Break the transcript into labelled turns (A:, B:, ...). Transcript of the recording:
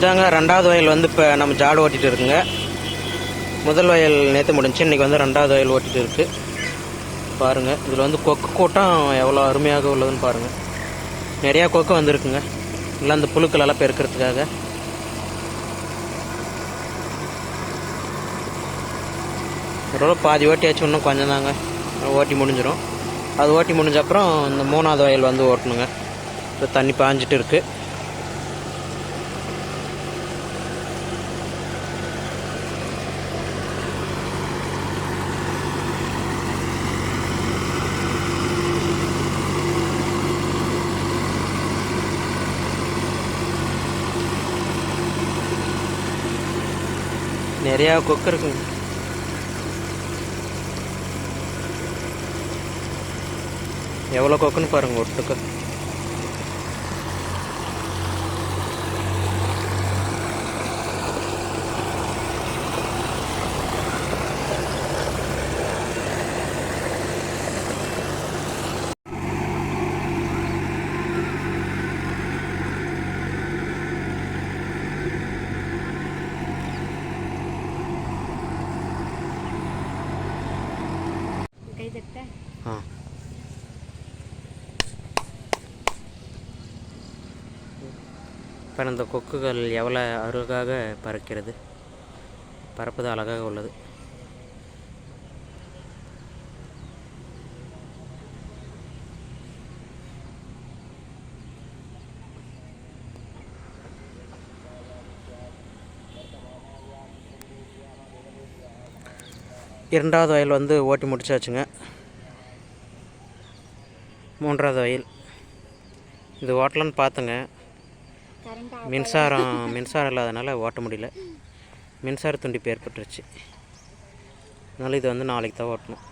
A: இதாங்க ரெண்டாவது வயல் வந்து இப்போ நம்ம ஜாடு ஓட்டிட்டு இருக்குங்க. முதல் வயல் நேற்று முடிஞ்சு இன்றைக்கி வந்து ரெண்டாவது வயல் ஓட்டிட்டு இருக்கு. பாருங்கள் இதில் வந்து கொக்கு கூட்டம் எவ்வளோ அருமையாக உள்ளதுன்னு பாருங்கள் நிறையா கொக்கு வந்திருக்குங்க. இல்லை அந்த புழுக்கள் எல்லாம் பெருக்கிறதுக்காக பாதி ஓட்டியாச்சு இன்னும் கொஞ்சம் தாங்க. ஓட்டி முடிஞ்சிடும் அது ஓட்டி முடிஞ்ச அப்புறம் இந்த மூணாவது வயல் வந்து ஓட்டணுங்க. இப்போ தண்ணி பாஞ்சிட்டு இருக்குது நிறையா கொக்கு இருக்குங்க எவ்வளோ கொக்குன்னு பாருங்க ஒட்டுக்கு பறந்த கொக்குகள் எவ்வளோ அருகாக பறக்கிறது? பறப்பது அழகாக உள்ளது. இரண்டாவது வயல் வந்து ஓட்டி முடிச்சாச்சுங்க. மூன்றாவது வயல். இது ஓட்டலான்னு பார்த்தேங்க. மின்சாரம் மின்சாரம் இல்லாதனால ஓட்ட முடியல. மின்சார துண்டிப்பு ஏற்பட்டுருச்சு. அதனால் இது வந்து நாளைக்கு தான் ஓட்டணும்.